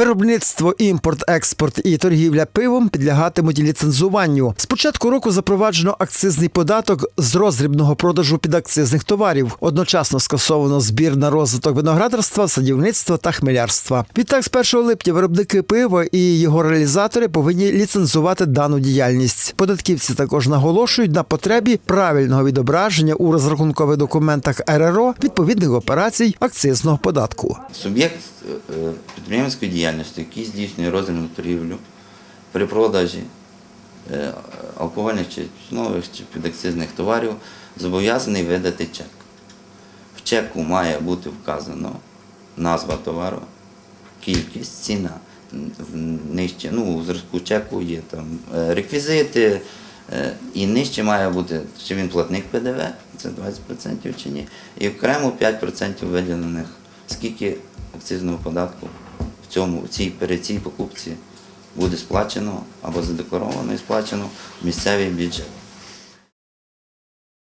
Виробництво, імпорт, експорт і торгівля пивом підлягатимуть ліцензуванню. З початку року запроваджено акцизний податок з роздрібного продажу підакцизних товарів. Одночасно скасовано збір на розвиток виноградарства, садівництва та хмелярства. Відтак, з 1 липня виробники пива і його реалізатори повинні ліцензувати дану діяльність. Податківці також наголошують на потребі правильного відображення у розрахункових документах РРО відповідних операцій акцизного податку. Суб'єкт е, підприємницької діяльності, який здійснює роздрібну торгівлю при продажі е, алкогольних чи нових чи підакцизних товарів, зобов'язаний видати чек. В чеку має бути вказано назва товару, кількість, ціна. Нижче, ну, у зразку чеку є там е, реквізити, е, і нижче має бути, чи він платник ПДВ, це 20% чи ні, і окремо 5% виділених, скільки акцизного податку цьому, цій, при цій покупці буде сплачено або задекларовано і сплачено в місцевий бюджет.